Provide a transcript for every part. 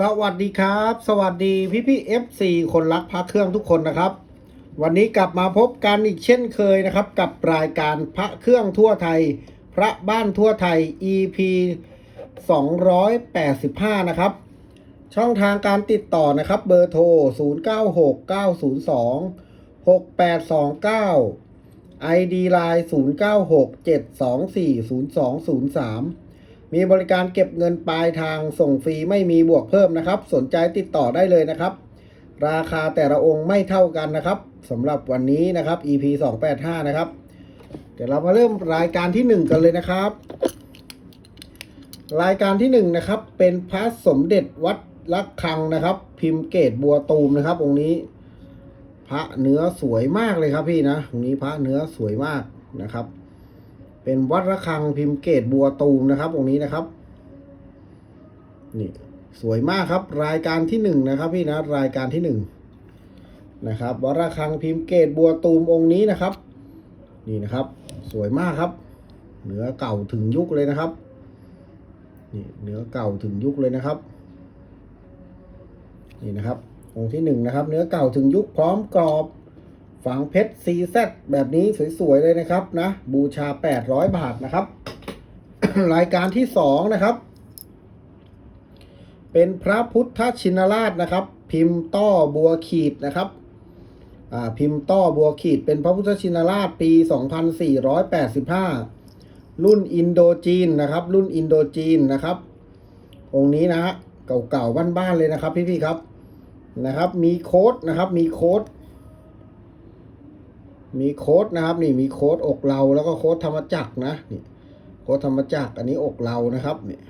สวัสดีครับ สวัสดีพี่พี่เอฟซีคนรักพระเครื่องทุกคนนะครับ วันนี้กลับมาพบกันอีกเช่นเคยนะครับ กับรายการพระเครื่องทั่วไทย พระบ้านทั่วไทย EP 285 นะครับ ช่องทางการติดต่อนะครับ เบอร์โทร 096902 6829 ID Line 0967240203 มีบริการเก็บเงินปลายทางส่งฟรีไม่มีบวกเพิ่มนะครับ สนใจติดต่อได้เลยนะครับ ราคาแต่ละองค์ไม่เท่ากันนะครับสำหรับวันนี้นะครับ EP 285 นะครับ เดี๋ยวเรามาเริ่มรายการที่ 1 กันเลยนะครับ รายการที่ 1 นะครับ เป็นพระสมเด็จวัดลักคังนะครับ พิมพ์เกตบัวตูมนะครับ องค์นี้ พระเนื้อสวยมากเลยครับพี่นะองค์นี้พระเนื้อสวยมากนะครับ เป็นวัดระฆังพิมพ์เกตบัวตูมนะครับองค์นี้นะครับนี่สวยมากครับ รายการที่หนึ่งนะครับ พี่นะรายการที่หนึ่งนะครับวัดระฆังพิมพ์เกตบัวตูมองค์นี้นะครับ นี่นะครับ สวยมากครับเนื้อเก่าถึงยุคเลยนะครับนี่เนื้อเก่าถึงยุคเลยนะครับ นี่นะครับองค์ที่หนึ่งนะครับ เนื้อเก่าถึงยุคพร้อมกรอบ ฝังเพชรซีแซแบบนี้สวยๆเลยนะครับนะ บูชา 800 บาทนะครับ รายการที่สองนะครับ เป็นพระพุทธชินราชนะครับ พิมพ์ต้อบัวขีดนะครับพิมพ์ต้อบัวขีดเป็นพระพุทธชินราชปี 2485 รุ่นอินโดจีนนะครับ รุ่นอินโดจีนนะครับ องค์นี้นะฮะเก่าๆบ้านๆเลยนะครับพี่ๆครับนะครับ มีโค้ดนะครับ มีโค้ด มีโค้ดนะครับ นี่มีโค้ดอกเราแล้วก็โค้ดธรรมจักรนะนี่โค้ดธรรมจักรอันนี้อกเรานะครับนี่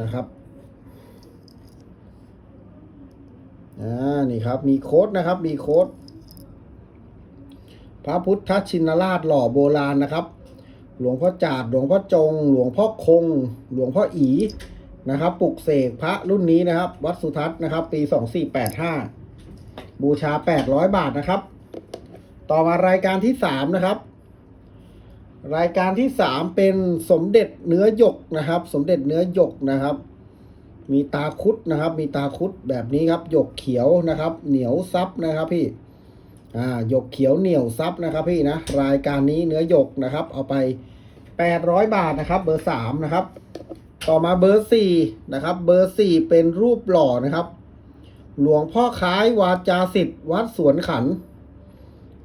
นะครับอ่านี่ครับ มีโค้ดนะครับ มีโค้ดพระพุทธชินราชหล่อโบราณนะครับ หลวงพ่อจาดหลวงพ่อจง หลวงพ่อคง หลวงพ่ออีนะครับปลุกเสกพระรุ่นนี้นะครับ วัดสุทัศน์นะครับ ปีสองสี่แปดห้า บูชา 800 บาทนะครับ ต่อมารายการที่ 3 นะครับ รายการที่ 3 เป็นสมเด็จเนื้อหยกนะครับ สมเด็จเนื้อหยกนะครับ มีตาคุดนะครับ มีตาคุดแบบนี้ครับ หยกเขียวนะครับ เหนียวซับนะครับพี่ อ่า หยกเขียวเหนียวซับนะครับพี่นะ รายการนี้เนื้อหยกนะครับ เอาไป 800 บาทนะครับ เบอร์ 3 นะครับ ต่อมาเบอร์ 4 นะครับ เบอร์ 4 เป็นรูปหล่อนะครับ หลวงพ่อคล้ายวาจาสิทธิ์วัดสวนขัน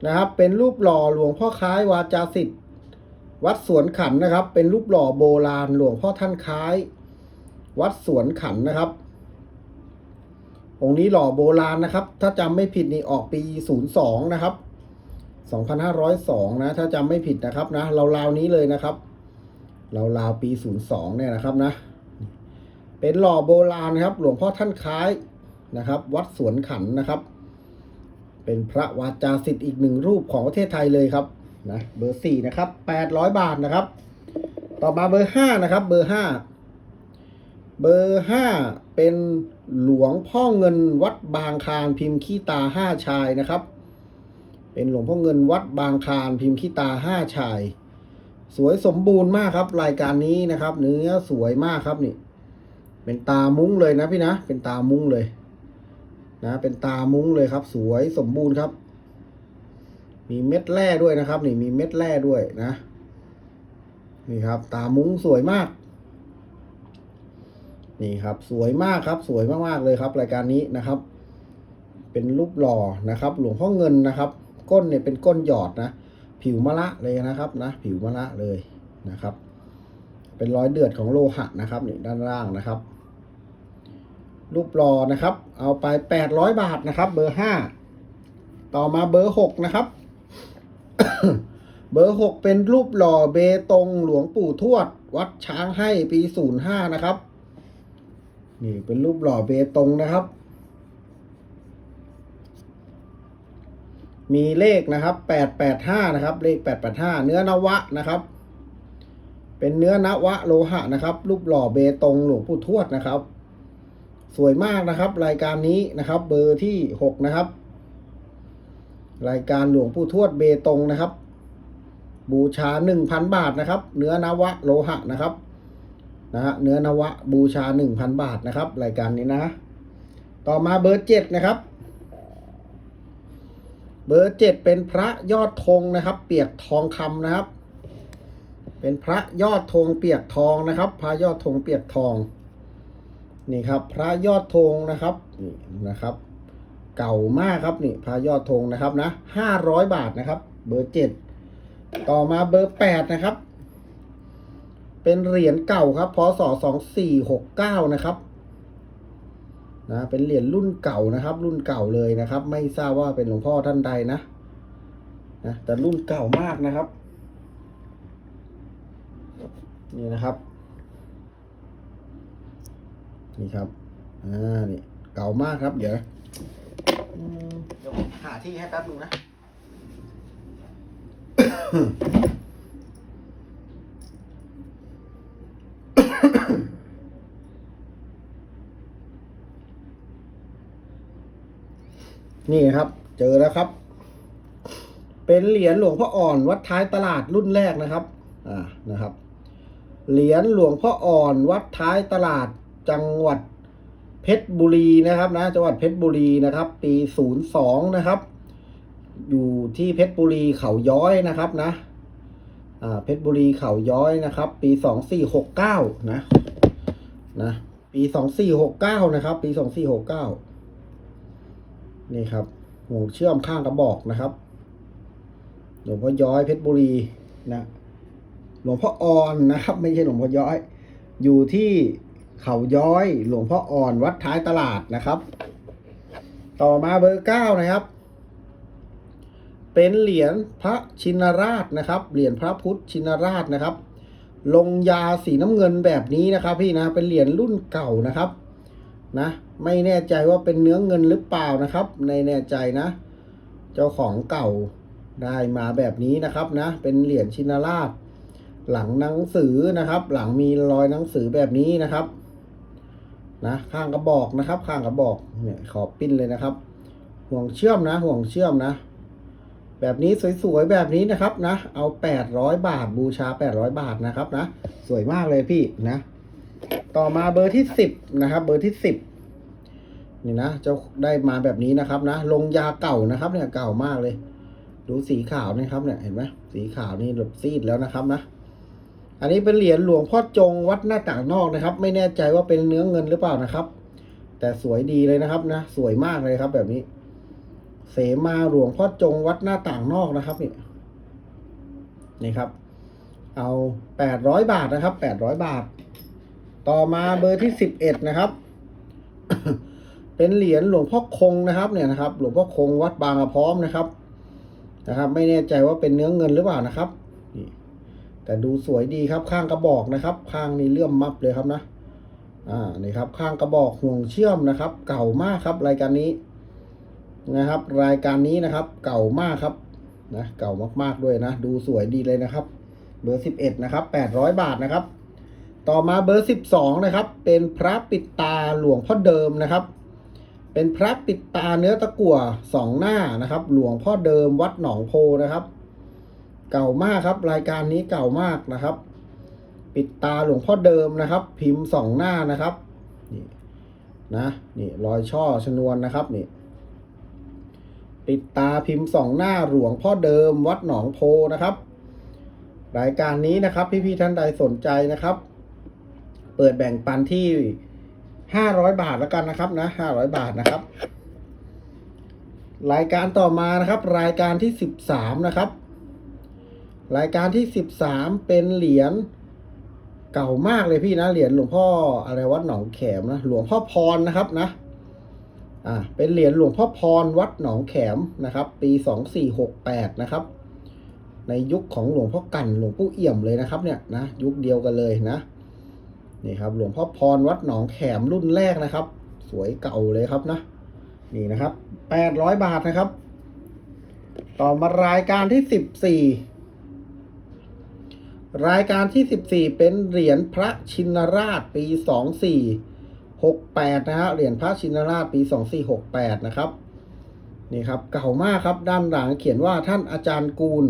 นะครับ เป็นรูปหล่อหลวงพ่อคล้ายวาจาสิทธิ์วัดสวนขันนะครับ เป็นรูปหล่อโบราณ หลวงพ่อท่านคล้าย วัดสวนขันนะครับ องค์นี้หล่อโบราณนะครับ ถ้าจำไม่ผิดนี่ออกปี 02 นะครับ 2502 นะ ถ้าจำไม่ผิดนะครับนะเราราวๆนี้เลยนะครับ เราราวๆปี 02 เนี่ยนะครับนะ เป็นหล่อโบราณครับ หลวงพ่อท่านคล้าย นะครับ วัดสวนขันนะครับ เป็นพระวาจาสิทธิ์อีกหนึ่งรูปของประเทศไทยเลยครับนะเบอร์สี่นะครับแปดร้อยบาทนะครับ ต่อมาเบอร์ห้านะครับ เบอร์ห้าเบอร์ห้าเป็นหลวงพ่อเงินวัดบางคารพิมพ์ขี้ตาห้าชายนะครับ เป็นหลวงพ่อเงินวัดบางคารพิมพ์ขี้ตาห้าชาย สวยสมบูรณ์มากครับ รายการนี้นะครับ เนื้อสวยมากครับนี่ เป็นตามุ้งเลยนะพี่นะ เป็นตามุ้งเลย นะเป็นตามุ้งเลยครับ สวยสมบูรณ์ครับ มีเม็ดแร่ด้วยนะครับ นี่มีเม็ดแร่ด้วยนะ นี่ครับ ตามุ้งสวยมาก นี่ครับ สวยมากครับ สวยมากๆเลยครับ รายการนี้นะครับ เป็นรูปหล่อนะครับ หลวงพ่อเงินนะครับ ก้นเนี่ยเป็นก้นหยอดนะ ผิวมะละเลยนะครับนะ ผิวมะละเลยนะครับ เป็นรอยเดือดของโลหะนะครับนี่ด้านล่างนะครับ รูปหล่อนะครับ เอาไป 800 บาทนะครับ เบอร์ 5 ต่อมาเบอร์ 6 นะครับ เบอร์ 6 เป็นรูปหล่อเบตงหลวงปู่ทวด วัดช้างให้ปี 05 นะครับ นี่เป็นรูปหล่อเบตงนะครับ มีเลขนะครับ 885 นะครับ เลข 885 เนื้อนวะนะครับ เป็นเนื้อนวะโลหะนะครับ รูปหล่อเบตงหลวงปู่ทวดนะครับ สวยมากนะครับ รายการนี้นะครับ เบอร์ที่หกนะครับ รายการหลวงปู่ทวดเบตงนะครับ บูชาหนึ่งพันบาทนะครับ เนื้อนวะโลหะนะครับนะฮะเนื้อนวะบูชาหนึ่งพันบาทนะครับ รายการนี้นะ ต่อมาเบอร์เจ็ดนะครับเบอร์เจ็ดเป็นพระยอดธงนะครับ เปียกทองคำนะครับ เป็นพระยอดธงเปียกทองนะครับ พระยอดธงเปียกทอง นี่ครับ พระยอดธงนะครับนี่นะครับ เก่ามากครับนี่พระยอดธงนะครับนะห้าร้อยบาทนะครับ เบอร์เจ็ดต่อมาเบอร์แปดนะครับ เป็นเหรียญเก่าครับพศสองสี่หกเก้านะครับนะเป็นเหรียญรุ่นเก่านะครับ รุ่นเก่าเลยนะครับ ไม่ทราบว่าเป็นหลวงพ่อท่านใดนะนะแต่รุ่นเก่ามากนะครับ นี่นะครับ นี่ครับ อ่า นี่ เก่ามากครับ เดี๋ยวอืมเดี๋ยวผมหาที่ให้แป๊บนึงนะนี่ครับ เจอแล้วครับ เป็นเหรียญหลวงพ่ออ่อนวัดท้ายตลาดรุ่นแรกนะครับ อ่านะครับ เหรียญหลวงพ่ออ่อนวัดท้ายตลาด จังหวัดเพชรบุรีนะครับนะจังหวัดเพชรบุรีนะครับ ปีศูนย์สองนะครับ อยู่ที่เพชรบุรีเขาย้อยนะครับนะอ่าเพชรบุรีเขาย้อยนะครับ ปีสองสี่หกเก้านะนะปีสองสี่หกเก้านะครับ ปีสองสี่หกเก้านี่ครับห่วงเชื่อมข้างกระบอกนะครับหลวงพ่อย้อยเพชรบุรีนะหลวงพ่ออ่อนนะครับ ไม่ใช่หลวงพ่อย้อย อยู่ที่ เขาย้อยหลวงพ่ออ่อนวัดท้ายตลาดนะครับ ต่อมาเบอร์เก้านะครับ เป็นเหรียญพระชินราชนะครับ เหรียญพระพุทธชินราชนะครับ ลงยาสีน้ำเงินแบบนี้นะครับ พี่นะเป็นเหรียญรุ่นเก่านะครับนะไม่แน่ใจว่าเป็นเนื้อเงินหรือเปล่านะครับในแน่ใจนะ เจ้าของเก่าได้มาแบบนี้นะครับนะ เป็นเหรียญชินราช หลังหนังสือนะครับ หลังมีรอยหนังสือแบบนี้นะครับ นะข้างกระบอกนะครับ ข้างกระบอกเนี่ยขอบปิ้นเลยนะครับ ห่วงเชื่อมนะ ห่วงเชื่อมนะ แบบนี้สวยๆแบบนี้นะครับนะ เอาแปดร้อยบาทบูชาแปดร้อยบาทนะครับนะ สวยมากเลยพี่นะ ต่อมาเบอร์ที่สิบนะครับ เบอร์ที่สิบนี่นะเจ้าได้มาแบบนี้นะครับนะ ลงยาเก่านะครับเนี่ยเก่ามากเลย ดูสีขาวนะครับเนี่ยเห็นไหมสีขาวนี่หลบซีดแล้วนะครับนะ อันนี้เป็นเหรียญหลวงพ่อจงวัดหน้าต่างนอกนะครับ ไม่แน่ใจว่าเป็นเนื้อเงินหรือเปล่านะครับ แต่สวยดีเลยนะครับนะสวยมากเลยครับ แบบนี้ เสมาหลวงพ่อจงวัดหน้าต่างนอกนะครับนี่นี่ครับ เอาแปดร้อยบาทนะครับแปดร้อยบาท ต่อมาเบอร์ที่สิบเอ็ดนะครับ เป็นเหรียญหลวงพ่อคงนะครับเนี่ยนะครับ หลวงพ่อคงวัดบางกระพร้อมนะครับนะครับ ไม่แน่ใจว่าเป็นเนื้อเงินหรือเปล่านะครับ แต่ดูสวยดีครับข้างกระบอกนะครับ ข้างนี้เลื่อมมับเลยครับนะ อ่านี่ครับข้างกระบอกห่วงเชื่อมนะครับ เก่ามากครับรายการนี้นะครับ รายการนี้นะครับ เก่ามากครับนะเก่ามากๆด้วยนะ ดูสวยดีเลยนะครับ เบอร์สิบเอ็ดนะครับแปดร้อยบาทนะครับ ต่อมาเบอร์สิบสองนะครับ เป็นพระปิดตาหลวงพ่อเดิมนะครับ เป็นพระปิดตาเนื้อตะกั่วสองหน้านะครับ หลวงพ่อเดิมวัดหนองโพนะครับ เก่ามากครับ รายการนี้เก่ามากนะครับ ปิดตาหลวงพ่อเดิมนะครับ พิมพ์สองหน้านะครับนี่นะนี่รอยช่อชนวนนะครับนี่ปิดตาพิมพ์สองหน้าหลวงพ่อเดิมวัดหนองโพนะครับ รายการนี้นะครับ พี่ๆท่านใดสนใจนะครับ เปิดแบ่งปันที่ห้าร้อยบาทแล้วกันนะครับนะห้าร้อยบาทนะครับ รายการต่อมานะครับ รายการที่สิบสามนะครับ รายการที่สิบสามเป็นเหรียญเก่ามากเลยพี่นะ เหรียญหลวงพ่ออะไรวัดหนองแขมนะ หลวงพ่อพรนะครับนะ อ่า เป็นเหรียญหลวงพ่อพรวัดหนองแขมนะครับ ปีสองสี่หกแปดนะครับ ในยุคของหลวงพ่อกันหลวงปู่เอี่ยมเลยนะครับ เนี่ยนะยุคเดียวกันเลยนะนี่ครับ หลวงพ่อพรวัดหนองแขมรุ่นแรกนะครับ สวยเก่าเลยครับนะนี่นะครับแปดร้อยบาทนะครับ ต่อมารายการที่สิบสี่ รายการที่สิบสี่เป็นเหรียญพระชินราชปีสองสี่หกแปดนะฮะเหรียญพระชินราชปีสองสี่หกแปดนะครับนี่ครับเก่ามากครับด้านหลังเขียนว่าท่านอาจารย์กูล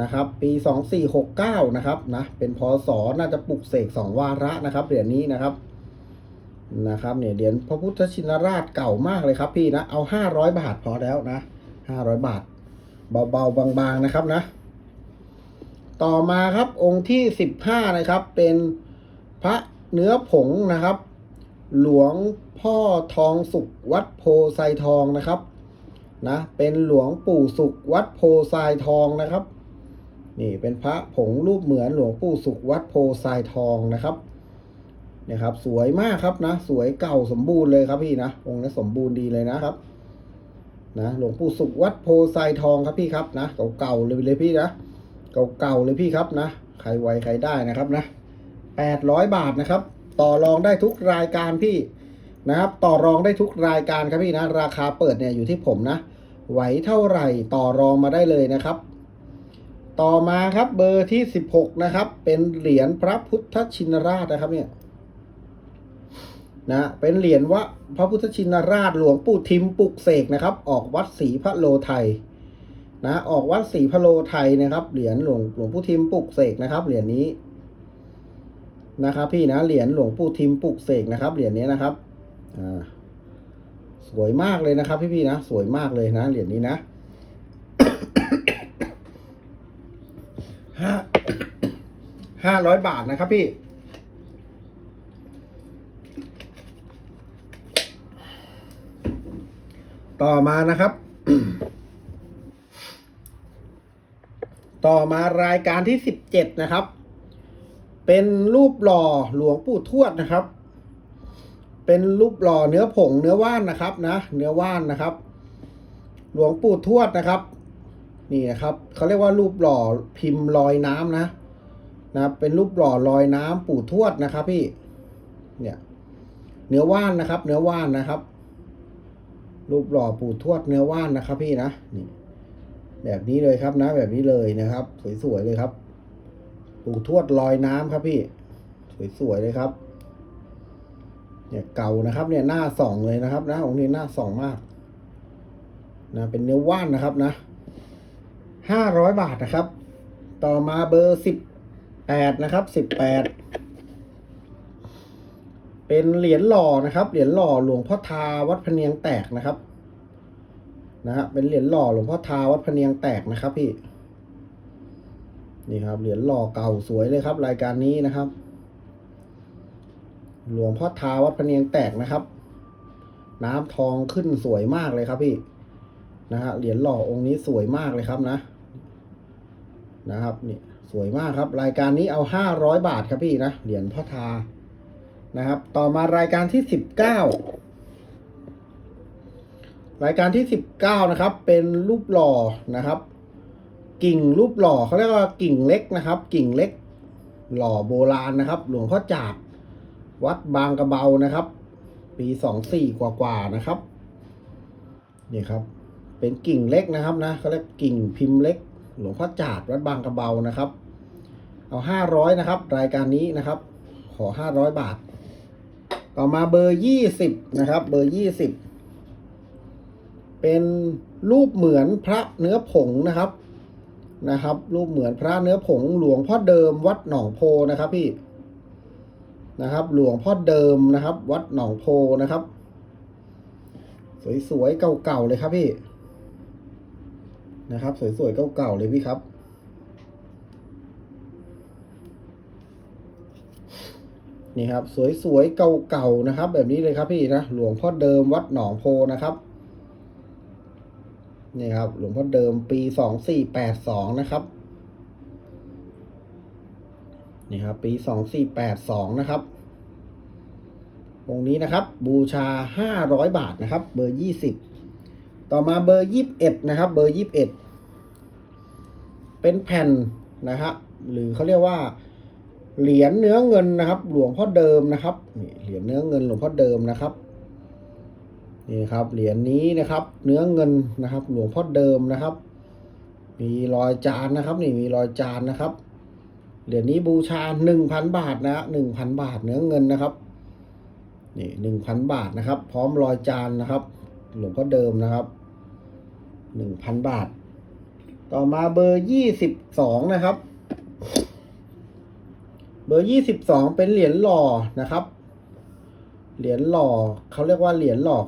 นะครับ ปีสองสี่หกเก้านะครับนะเป็นพศน่าจะปลุกเสกสองวาระนะครับเหรียญนี้นะครับนะครับเนี่ยเหรียญพระพุทธชินราชเก่ามากเลยครับพี่นะเอาห้าร้อยบาทพอแล้วนะห้าร้อยบาท เบาๆบางๆนะครับนะ ต่อมาครับองค์ที่สิบห้านะครับ เป็นพระเนื้อผงนะครับ หลวงพ่อทองสุขวัดโพไซทองนะครับนะเป็นหลวงปู่สุขวัดโพไซทองนะครับ นี่เป็นพระผงรูปเหมือนหลวงปู่สุขวัดโพไซทองนะครับเนี่ยครับ สวยมากครับนะ สวยเก่าสมบูรณ์เลยครับพี่นะองค์นี้สมบูรณ์ดีเลยนะครับนะหลวงปู่สุขวัดโพไซทองครับพี่ครับนะเก่าๆเลยเลยพี่นะ เก่าๆเลยพี่ครับนะ ใครไวใครได้นะครับนะแปดร้อยบาทนะครับ ต่อรองได้ทุกรายการพี่นะครับ ต่อรองได้ทุกรายการครับพี่นะ ราคาเปิดเนี่ยอยู่ที่ผมนะ ไหวเท่าไหร่ต่อรองมาได้เลยนะครับ ต่อมาครับเบอร์ที่สิบหกนะครับ เป็นเหรียญพระพุทธชินราชนะครับเนี่ยนะเป็นเหรียญวะพระพุทธชินราชหลวงปู่ทิมปุกเสกนะครับ ออกวัดศรีพระโลไทย นะออกวัดศรีพะโลไทยนะครับ เหรียญหลวงหลวงปู่ทิมปลุกเสกนะครับ เหรียญนี้นะครับ พี่นะเหรียญหลวงปู่ทิมปลุกเสกนะครับ เหรียญนี้นะครับอ่าสวยมากเลยนะครับ พี่พี่ๆนะสวยมากเลยนะเหรียญนี้นะห้าห้าร้อยบาทนะครับพี่ต่อมานะครับ ต่อมารายการที่สิบเจ็ดนะครับ เป็นรูปหล่อหลวงปู่ทวดนะครับ เป็นรูปหล่อเนื้อผงเนื้อว่านนะครับนะ เนื้อว่านนะครับ หลวงปู่ทวดนะครับ นี่นะครับเขาเรียกว่ารูปหล่อพิมพ์ลอยน้ำนะนะเป็นรูปหล่อลอยน้ำปู่ทวดนะครับ พี่ เนี่ย เนื้อว่านนะครับ เนื้อว่านนะครับ รูปหล่อปู่ทวดเนื้อว่านนะครับ พี่นะนี่ แบบนี้เลยครับนะแบบนี้เลยนะครับ สวยๆเลยครับ ปู่ทวดลอยน้ำครับพี่ สวยๆเลยครับ เนี่ยเก่านะครับ เนี่ยหน้าสองเลยนะครับ นะองค์นี้หน้าสองมาก นะเป็นเนื้อว่านนะครับนะห้าร้อยบาทนะครับ ต่อมาเบอร์สิบแปดนะครับสิบแปดเป็นเหรียญหล่อนะครับ เหรียญหล่อหลวงพ่อทาวัดพะเนียงแตกนะครับ นะฮะเป็นเหรียญหล่อหลวงพ่อทาวัดพะเนียงแตกนะครับพี่ นี่ครับเหรียญหล่อเก่าสวยเลยครับ รายการนี้นะครับ หลวงพ่อทาวัดพะเนียงแตกนะครับ น้ำทองขึ้นสวยมากเลยครับพี่นะฮะเหรียญหล่อองค์นี้สวยมากเลยครับนะ นะครับนี่สวยมากครับ รายการนี้เอาห้าร้อยบาทครับพี่นะเหรียญพ่อทานะครับ ต่อมารายการที่สิบเก้า รายการที่สิบเก้านะครับ เป็นรูปหล่อนะครับ กิ่งรูปหล่อเขาเรียกว่ากิ่งเล็กนะครับ กิ่งเล็ก หล่อโบราณนะครับ หลวงพ่อจาดวัดบางกระเบานะครับ ปีสองสี่กว่าๆนะครับนี่ครับ เป็นกิ่งเล็กนะครับนะเขาเรียกกิ่งพิมพ์เล็ก หลวงพ่อจาดวัดบางกระเบานะครับ เอาห้าร้อยนะครับ รายการนี้นะครับ ขอห้าร้อยบาท ต่อมาเบอร์ยี่สิบนะครับ เบอร์ยี่สิบ เป็นรูปเหมือนพระเนื้อผงนะครับนะครับ รูปเหมือนพระเนื้อผง หลวงพ่อเดิมวัดหนองโพนะครับพี่นะครับ หลวงพ่อเดิมนะครับ วัดหนองโพนะครับ สวยๆเก่าๆเลยครับพี่นะครับ สวยๆเก่าๆเลยพี่ครับนี่ครับ สวยๆเก่าๆนะครับ แบบนี้เลยครับพี่นะหลวงพ่อเดิมวัดหนองโพนะครับ นี่ครับ หลวงพ่อเดิมปีสองสี่แปดสองนะครับ นี่ครับ ปีสองสี่แปดสองนะครับองค์นี้นะครับ บูชาห้าร้อยบาทนะครับ เบอร์ยี่สิบต่อมาเบอร์ยี่สิบเอ็ดนะครับ เบอร์ยี่สิบเอ็ดเป็นแผ่นนะครับหรือเขาเรียกว่าเหรียญเนื้อเงินนะครับ หลวงพ่อเดิมนะครับเหรียญเนื้อเงินหลวงพ่อเดิมนะครับ นี่ครับเหรียญนี้นะครับ เนื้อเงินนะครับ หลวงพ่อเดิมนะครับ มีรอยจานนะครับ นี่มีรอยจานนะครับเหรียญนี้บูชาหนึ่งพันบาทนะหนึ่งพันบาทเนื้อเงินนะครับนี่หนึ่งพันบาทนะครับ พร้อมรอยจานนะครับ หลวงพ่อเดิมนะครับหนึ่งพันบาท ต่อมาเบอร์ยี่สิบสองนะครับ เบอร์ยี่สิบสองเป็นเหรียญหล่อนะครับ เหรียญหล่อเขาเรียกว่าเหรียญหล่อ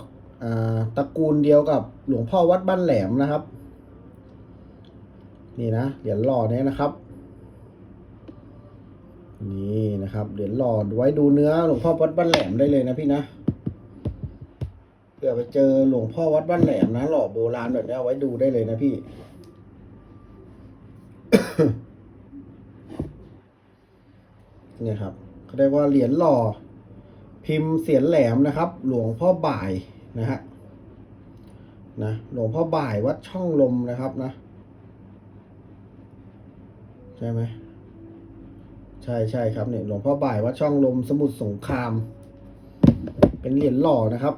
ตระกูลเดียวกับหลวงพ่อวัดบ้านแหลมนะครับ นี่นะเหรียญหล่อเนี้ยนะครับนี่นะครับเหรียญหล่อไว้ดูเนื้อหลวงพ่อวัดบ้านแหลมได้เลยนะพี่นะเผื่อไปเจอหลวงพ่อวัดบ้านแหลมนะหล่อโบราณแบบนี้เอาไว้ดูได้เลยนะพี่เนี่ยครับเขาเรียกว่าเหรียญหล่อ พิมพ์เสียนแหลมนะครับ หลวงพ่อบ่าย นะฮะนะหลวงพ่อบ่ายวัดช่องลมนะครับนะ ใช่ไหมใช่ใช่ครับเนี่ยหลวงพ่อบ่ายวัดช่องลมสมุทรสงคราม เป็นเหรียญหล่อนะครับ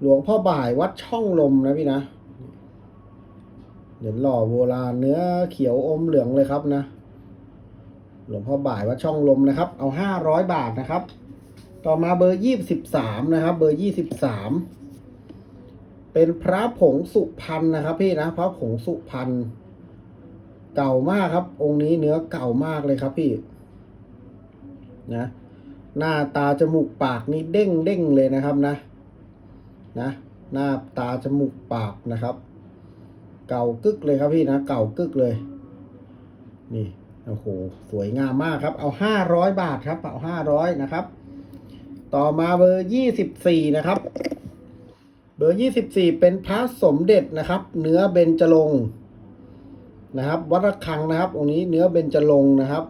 หลวงพ่อบ่ายวัดช่องลมนะพี่นะเหรียญหล่อโบราณเนื้อเขียวอมเหลืองเลยครับนะ หลวงพ่อบ่ายวัดช่องลมนะครับ เอาห้าร้อยบาทนะครับ ต่อมาเบอร์ยี่สิบสามนะครับ เบอร์ยี่สิบสามเป็นพระผงสุพรรณนะครับพี่นะพระผงสุพรรณเก่ามากครับ องค์นี้เนื้อเก่ามากเลยครับพี่ นะ หน้าตาจมูกปากนี่เด้งเด้งเลยนะครับนะ นะ หน้าตาจมูกปากนะครับ เก่ากึกเลยครับพี่นะ เก่ากึกเลย นี่โอ้โหสวยงามมากครับ เอาห้าร้อยบาทครับ เอาห้าร้อยนะครับ ต่อมาเบอร์ยี่สิบสี่นะครับ เบอร์ยี่สิบสี่เป็นพระสมเด็จนะครับ เนื้อเบญจรงค์นะครับ วัดระฆังนะครับองค์นี้เนื้อเบญจรงค์นะครับ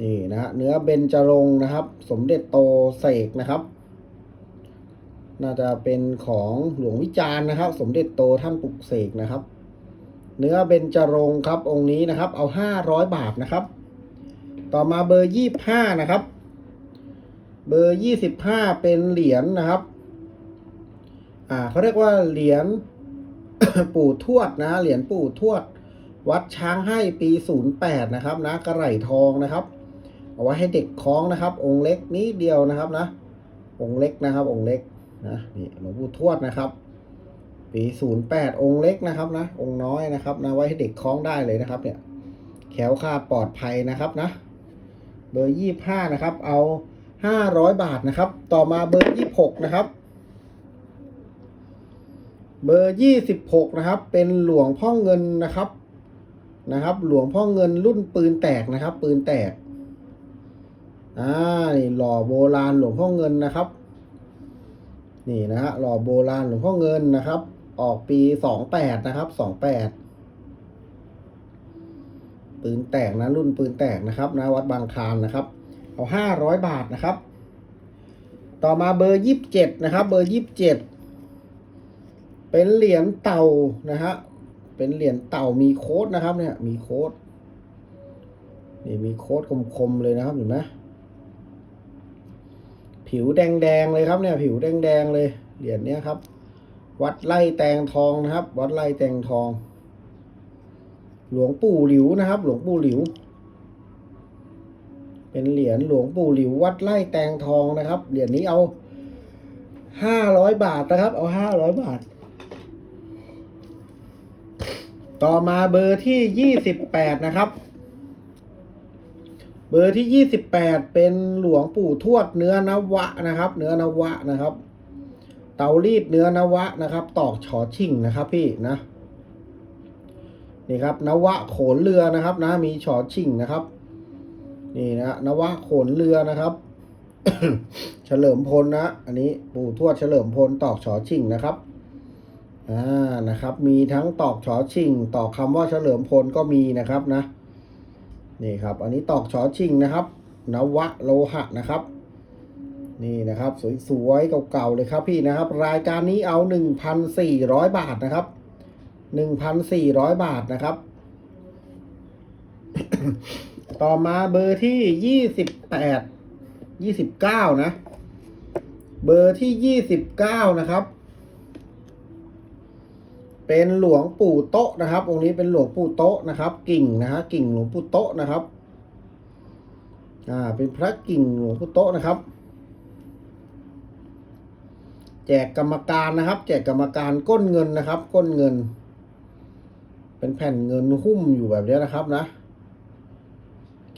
นี่นะฮะเนื้อเบญจรงค์นะครับ สมเด็จโตเสกนะครับ น่าจะเป็นของหลวงวิจารณ์นะครับ สมเด็จโตท่านปลุกเสกนะครับ เนื้อเบญจรงค์ครับองค์นี้นะครับ เอาห้าร้อยบาทนะครับ ต่อมาเบอร์ยี่ห้านะครับ เบอร์ยี่สิบห้าเป็นเหรียญนะครับ อ่าเขาเรียกว่าเหรียญปู่ทวดนะ เหรียญปู่ทวด วัดช้างให้ปีศูนย์แปดนะครับนะกระไหลทองนะครับ เอาไว้ให้เด็กคล้องนะครับ องค์เล็กนิดเดียวนะครับนะ องค์เล็กนะครับ องค์เล็กนะนี่หลวงปู่ทวดนะครับ ปีศูนย์แปดองค์เล็กนะครับนะ องค์น้อยนะครับนะไว้ให้เด็กคล้องได้เลยนะครับ เนี่ยแขวคาดปลอดภัยนะครับนะ เบอร์ยี่ห้านะครับ เอา ห้าร้อยบาทนะครับ ต่อมาเบอร์ยี่หกนะครับ เบอร์ยี่สิบหกนะครับ เป็นหลวงพ่อเงินนะครับนะครับ หลวงพ่อเงินรุ่นปืนแตกนะครับ ปืนแตกอ่านี่หล่อโบราณหลวงพ่อเงินนะครับ นี่นะฮะหล่อโบราณหลวงพ่อเงินนะครับ ออกปีสองแปดนะครับสองแปดปืนแตกนะรุ่นปืนแตกนะครับนะวัดบางคลานนะครับ เอาห้าร้อยบาทนะครับ ต่อมาเบอร์ยี่สิบเจ็ดนะครับ เบอร์ยี่สิบเจ็ดเป็นเหรียญเต่านะฮะ เป็นเหรียญเต่ามีโค้ดนะครับ เนี่ย มีโค้ด นี่มีโค้ดคมๆเลยนะครับเห็นไหมผิวแดงๆเลยครับเนี่ย ผิวแดงๆเลย เหรียญเนี้ยครับ วัดไล่แตงทองนะครับ วัดไล่แตงทอง หลวงปู่หลิวนะครับ หลวงปู่หลิว เป็นเหรียญหลวงปู่หลิววัดไล่แตงทองนะครับ เหรียญนี้เอาห้าร้อยบาทนะครับ เอาห้าร้อยบาท ต่อมาเบอร์ที่ยี่สิบแปดนะครับ เบอร์ที่ยี่สิบแปดเป็นหลวงปู่ทวดเนื้อนวะนะครับ เนื้อนวะนะครับ เตารีดเนื้อนวะนะครับ ตอกฉอชิ่งนะครับพี่นะนี่ครับนวะโขนเรือนะครับนะมีฉอชิ่งนะครับ นี่นะนวะโขนเรือนะครับ เฉลิมพลนะ อันนี้ปู่ทวดเฉลิมพลตอกฉอชิงนะครับอ่านะครับ มีทั้งตอกฉอชิงตอกคำว่าเฉลิมพลก็มีนะครับนะนี่ครับ อันนี้ตอกฉอชิงนะครับ นวะโลหะนะครับ นี่นะครับ สวยๆเก่าๆเลยครับพี่นะครับ รายการนี้เอาหนึ่งพันสี่ร้อยบาทนะครับหนึ่งพันสี่ร้อยบาทนะครับ ต่อมาเบอร์ที่ยี่สิบแปดยี่สิบเก้านะ เบอร์ที่ยี่สิบเก้านะครับ เป็นหลวงปู่โต๊ะนะครับ องค์นี้เป็นหลวงปู่โต๊ะนะครับ กิ่งนะฮะกิ่งหลวงปู่โต๊ะนะครับ อ่า เป็นพระกิ่งหลวงปู่โต๊ะนะครับ แจกกรรมการนะครับ แจกกรรมการก้นเงินนะครับ ก้นเงิน เป็นแผ่นเงินหุ้มอยู่แบบนี้นะครับนะ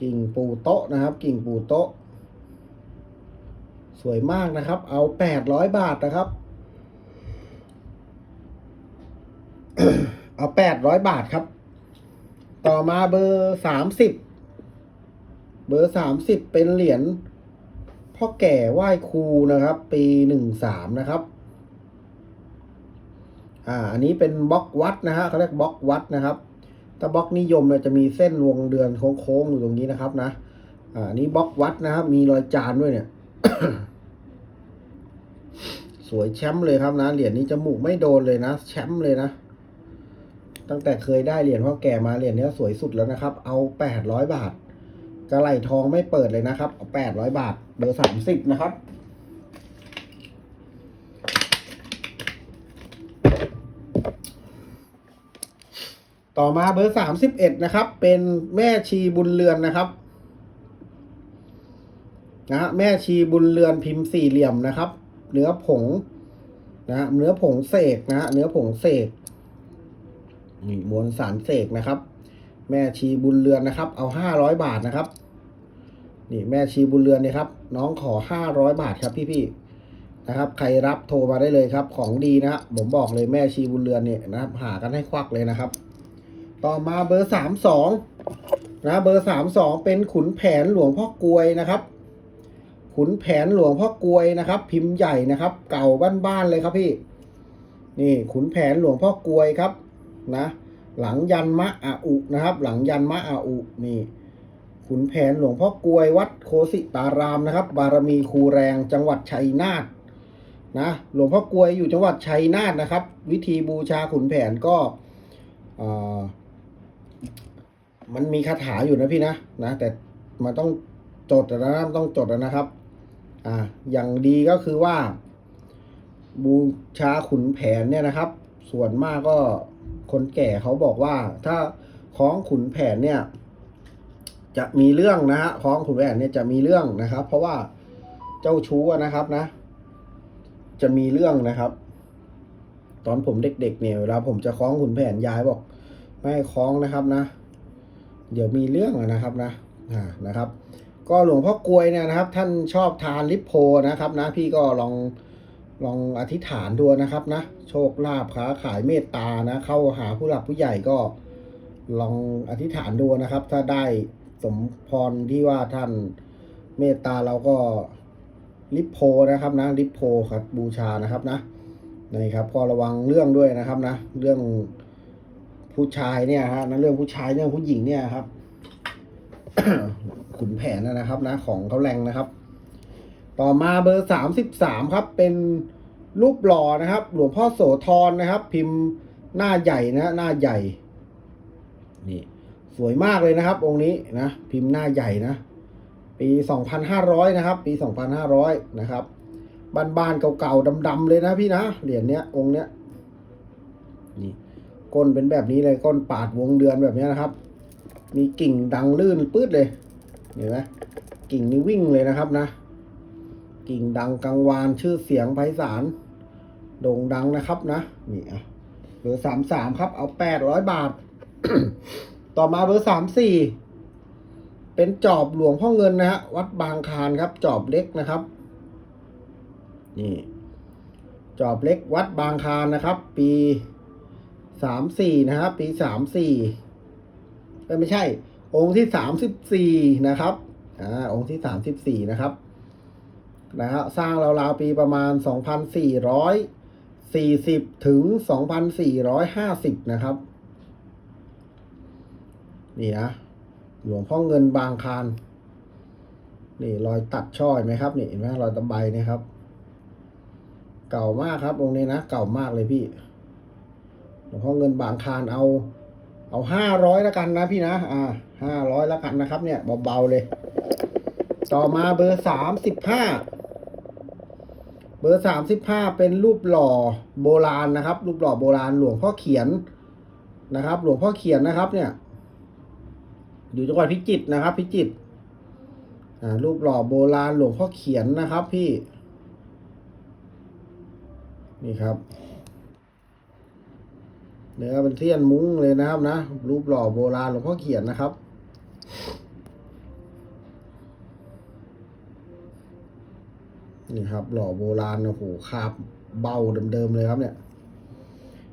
กิ่งปูโต๊ะนะครับ กิ่งปูโต๊ะ สวยมากนะครับ เอาแปดร้อยบาทนะครับ เอาแปดร้อยบาทครับ ต่อมาเบอร์สามสิบเบอร์สามสิบเป็นเหรียญพ่อแก่ไหว้ครูนะครับ ปีหนึ่งสามนะครับ อ่า อันนี้เป็นบล็อกวัดนะฮะเขาเรียกบล็อกวัดนะครับ ถ้าบล็อกนิยมเนี่ยจะมีเส้นวงเดือนโค้งๆอยู่ตรงนี้นะครับนะ อ่า นี้บล็อกวัดนะครับ มีรอยจานด้วยเนี่ย สวยแชมป์เลยครับนะ เหรียญนี้จมูกไม่โดนเลยนะ แชมป์เลยนะ ตั้งแต่เคยได้เหรียญพ่อแก่มาเหรียญนี้สวยสุดแล้วนะครับ เอาแปดร้อยบาท กระไหลทองไม่เปิดเลยนะครับเอาแปดร้อยบาท เบอร์สามสิบนะครับ ต่อมาเบอร์สามสิบเอ็ดนะครับ เป็นแม่ชีบุญเรือนนะครับนะฮะแม่ชีบุญเรือนพิมพ์สี่เหลี่ยมนะครับ เนื้อผงนะฮะเนื้อผงเสกนะฮะเนื้อผงเสกนี่มวลสารเสกนะครับ แม่ชีบุญเรือนนะครับ เอาห้าร้อยบาทนะครับ นี่แม่ชีบุญเรือนเนี่ยครับ น้องขอห้าร้อยบาทครับพี่ๆนะครับ ใครรับโทรมาได้เลยครับ ของดีนะฮะผมบอกเลยแม่ชีบุญเรือนเนี่ยนะครับ หากันให้ควักเลยนะครับ ต่อมาเบอร์สามสองนะเบอร์สามสองเป็นขุนแผนหลวงพ่อกลวยนะครับ ขุนแผนหลวงพ่อกลวยนะครับ พิมพ์ใหญ่นะครับ เก่าบ้านๆเลยครับพี่ นี่ขุนแผนหลวงพ่อกลวยครับนะ หลังยันมะอาอุนะครับ หลังยันมะอาอุนี่ขุนแผนหลวงพ่อกลวยวัดโคสิตารามนะครับ บารมีคูแรงจังหวัดชัยนาทนะหลวงพ่อกลวยอยู่จังหวัดชัยนาทนะครับ วิธีบูชาขุนแผนก็เอ่อ มันมีคาถาอยู่นะพี่นะนะแต่มันต้องจดนะต้องจดนะครับ อ่า อย่างดีก็คือว่า บูชาขุนแผนเนี่ยนะครับ ส่วนมากก็คนแก่เขาบอกว่า ถ้าคล้องขุนแผนเนี่ย จะมีเรื่องนะฮะคล้องขุนแผนเนี่ยจะมีเรื่องนะครับ เพราะว่าเจ้าชู้นะครับนะ จะมีเรื่องนะครับ ตอนผมเด็กๆเนี่ยเวลาผมจะคล้องขุนแผนยายบอก ไม่คล้องนะครับนะ เดี๋ยวมีเรื่องนะครับนะอ่านะครับ ก็หลวงพ่อกลวยเนี่ยนะครับ ท่านชอบทานลิปโพนะครับนะพี่ก็ลองลองอธิษฐานดูนะครับนะโชคลาภค้าขายเมตตานะ เข้าหาผู้หลักผู้ใหญ่ก็ลองอธิษฐานดูนะครับ ถ้าได้สมพรที่ว่าท่านเมตตาเราก็ลิปโพนะครับนะลิปโพครับบูชานะครับนะนี่ครับก็ระวังเรื่องด้วยนะครับนะ เรื่อง ผู้ชายเนี่ยฮะนะเรื่องผู้ชายเรื่องผู้หญิงเนี่ยครับ ขุนแผนนะครับนะของเขาแรงนะครับ ต่อมาเบอร์สามสิบสามครับ เป็นรูปหล่อนะครับ หลวงพ่อโสธรนะครับ พิมพ์หน้าใหญ่นะหน้าใหญ่ นี่ สวยมากเลยนะครับ องค์นี้นะพิมพ์หน้าใหญ่นะปีสองพันห้าร้อยนะครับ ปีสองพันห้าร้อยนะครับบ้านๆเก่าๆดำๆเลยนะพี่นะเหรียญเนี้ยองค์เนี้ยนี่ ก้นเป็นแบบนี้เลยก้นปาดวงเดือนแบบนี้นะครับ มีกิ่งดังลื่นปื๊ดเลยเห็นไหมกิ่งนี่วิ่งเลยนะครับนะ กิ่งดังกังวานชื่อเสียงไพศาลโด่งดังนะครับนะนี่อะเบอร์สามสามครับเอาแปดร้อยบาท ต่อมาเบอร์สามสี่เป็นจอบหลวงพ่อเงินนะฮะวัดบางคารครับ จอบเล็กนะครับ นี่ จอบเล็กวัดบางคารนะครับ ปี สามสี่นะครับ ปีสามสี่ไม่ใช่ องค์ที่สามสิบสี่นะครับอ่าองค์ที่สามสิบสี่นะครับนะฮะสร้างราวๆปีประมาณสองพันสี่ร้อยสี่สิบถึงสองพันสี่ร้อยห้าสิบนะครับ นี่นะหลวงพ่อเงินบางคารนี่รอยตัดช่อยไหมครับนี่เห็นไหมรอยตะไบนี่ยครับ เก่ามากครับองค์นี้นะ เก่ามากเลยพี่ หลวงพ่อเงินบางคารเอา เอาห้าร้อยแล้วกันนะพี่นะ อ่าห้าร้อยแล้วกันนะครับ เนี่ยเบาๆเลย ต่อมาเบอร์สามสิบห้าเบอร์สามสิบห้าเป็นรูปหล่อโบราณนะครับ รูปหล่อโบราณหลวงพ่อเขียนนะครับ หลวงพ่อเขียนนะครับ เนี่ย อยู่จังหวัดพิจิตรนะครับ พิจิตรอ่ารูปหล่อโบราณหลวงพ่อเขียนนะครับ พี่ นี่ครับ เนื้อเป็นเสี้ยนมุ้งเลยนะครับนะ รูปหล่อโบราณหลวงพ่อเขียนนะครับ นี่ครับ หล่อโบราณโอ้โหคาบเบาเดิมๆเลยครับเนี่ย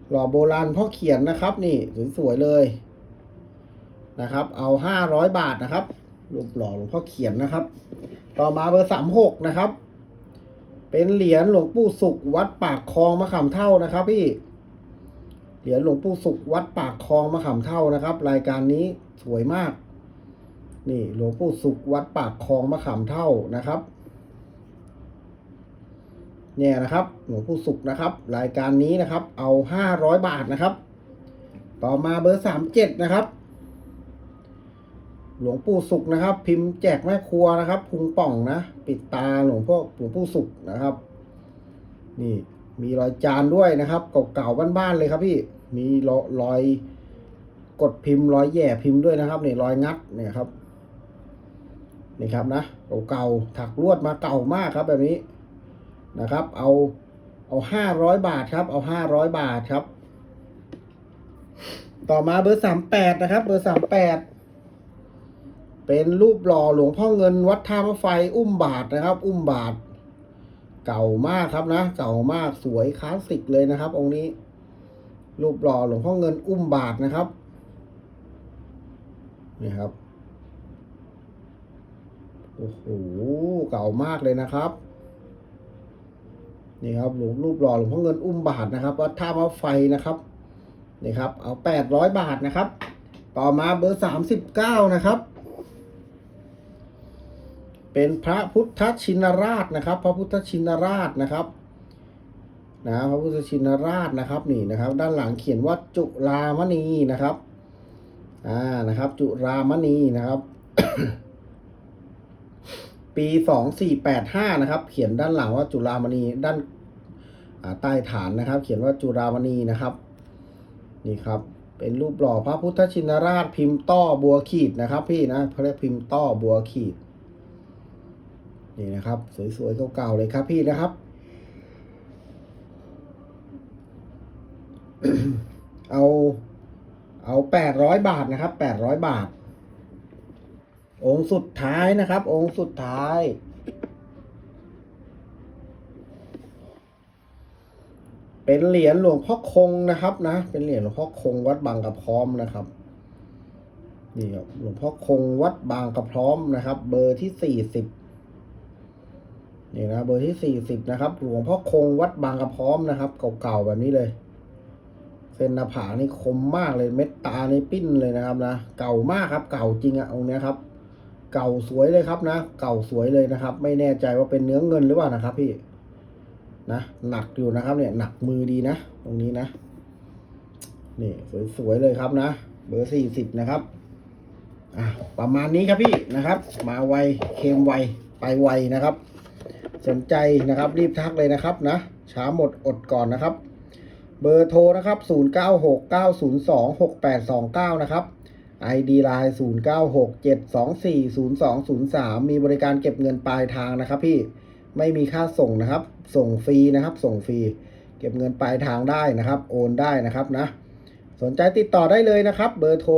หล่อโบราณพ่อเขียนนะครับ นี่สวยๆเลยนะครับ เอาห้าร้อยบาทนะครับ รูปหล่อหลวงพ่อเขียนนะครับ ต่อมาเบอร์สามหกนะครับ เป็นเหรียญหลวงปู่สุขวัดปากคลองมะขามเท่านะครับ พี่ เหรียญหลวงปู่สุขวัดปากคลองมะขามเท่านะครับ รายการนี้สวยมาก นี่หลวงปู่สุขวัดปากคลองมะขามเท่านะครับ เนี่ยนะครับ หลวงปู่สุขนะครับ รายการนี้นะครับ เอาห้าร้อยบาทนะครับ ต่อมาเบอร์สามเจ็ดนะครับ หลวงปู่สุขนะครับ พิมพ์แจกแม่ครัวนะครับพุงป่องนะปิดตาหลวงพ่อหลวงปู่สุขนะครับ นี่มีรอยจานด้วยนะครับเก่าๆบ้านๆเลยครับพี่ มีรอยรอยกดพิมพ์รอยแย่พิมพ์ด้วยนะครับเนี่ยรอยงัดเนี่ยครับนี่ครับนะเก่าๆถักลวดมาเก่ามากครับแบบนี้นะครับ เอาเอาห้าร้อยบาทครับ เอาห้าร้อยบาทครับ ต่อมาเบอร์สามแปดนะครับ เบอร์สามแปดเป็นรูปหล่อหลวงพ่อเงินวัดท่ามะไฟอุ้มบาทนะครับ อุ้มบาท เก่ามากครับนะ เก่ามากสวยคลาสสิกเลยนะครับ องค์นี้ รูปหล่อหลวงพ่อเงินอุ้มบาทนะครับนี่ครับโอ้โหเก่ามากเลยนะครับนี่ครับหลวงรูปหล่อหลวงพ่อเงินอุ้มบาทนะครับวัดท่ามะไฟนะครับนี่ครับ เอาแปดร้อยบาทนะครับ ต่อมาเบอร์สามสิบเก้านะครับ เป็นพระพุทธชินราชนะครับ พระพุทธชินราชนะครับ นะพระพุทธชินราชนะครับนี่นะครับ ด้านหลังเขียนว่าจุรามณีนะครับอ่านะครับ จุรามณีนะครับ ปีสองสี่แปดห้านะครับ เขียนด้านหลังว่าจุรามณีด้านใต้ฐานนะครับ เขียนว่าจุรามณีนะครับ นี่ครับ เป็นรูปหล่อพระพุทธชินราชพิมพ์ต้อบัวขีดนะครับ พี่นะเขาเรียกพิมพ์ต้อบัวขีดนี่นะครับ สวยๆเก่าๆเลยครับพี่นะครับ เอาเอาแปดร้อยบาทนะครับแปดร้อยบาท องค์สุดท้ายนะครับ องค์สุดท้าย เป็นเหรียญหลวงพ่อคงนะครับนะ เป็นเหรียญหลวงพ่อคงวัดบางกระพร้อมนะครับนี่ครับหลวงพ่อคงวัดบางกระพร้อมนะครับ เบอร์ที่สี่สิบนี่นะเบอร์ที่สี่สิบนะครับ หลวงพ่อคงวัดบางกระพร้อมนะครับ เก่าๆแบบนี้เลย เส้นหน้าผากนี่คมมากเลยเม็ดตาในปิ้นเลยนะครับนะ เก่ามากครับ เก่าจริงอะองค์นี้ครับ เก่าสวยเลยครับนะ เก่าสวยเลยนะครับ ไม่แน่ใจว่าเป็นเนื้อเงินหรือเปล่านะครับ พี่นะหนักอยู่นะครับ เนี่ยหนักมือดีนะตรงนี้นะนี่สวยๆเลยครับนะเบอร์สี่สิบนะครับอะประมาณนี้ครับพี่นะครับ มาไวเค็มไวไปไวนะครับ สนใจนะครับรีบทักเลยนะครับนะช้าหมดอดก่อนนะครับ เบอร์โทรนะครับ 0969026829 นะครับ ID Line 0967240203 มีบริการเก็บเงินปลายทางนะครับ พี่ ไม่มีค่าส่งนะครับ ส่งฟรีนะครับ ส่งฟรี เก็บเงินปลายทางได้นะครับ โอนได้นะครับนะ สนใจติดต่อได้เลยนะครับ เบอร์โทร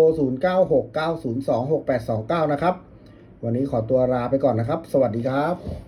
0969026829 นะครับ วันนี้ขอตัวลาไปก่อนนะครับ สวัสดีครับ